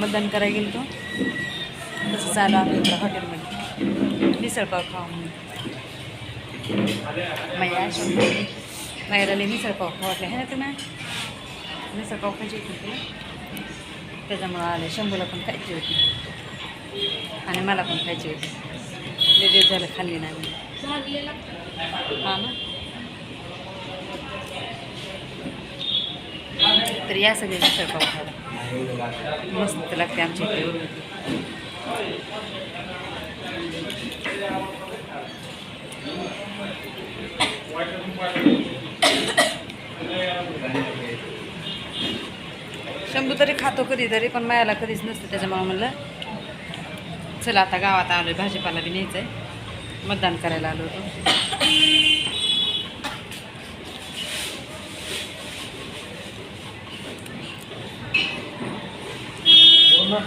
मतदान करायला गेलो तसं चालू आम्ही इकडं हॉटेलमध्ये. मिसळपाव खाऊ म्हणून शंभर मैयाला मिसळपाव खाऊ वाटले. आहे ना तुम्ही? मिसळपाव खायची होती तुला त्याच्यामुळं आले. शंभूला पण खायची होती. आणि मला पण खायची होती. लेडीज दिवस झालं खाल्ली नाही मी. हां ना? तर या सगळे मिसळपाव खायला. मस्त लागते आमच्या इकडे शंभू तरी खातो कधीतरी पण मायाला कधीच नसतं त्याच्यामुळे म्हणलं चला आता गावात आलोय भाजीपाला बी न्यायचं आहे मतदान करायला आलो होतो. Bunlar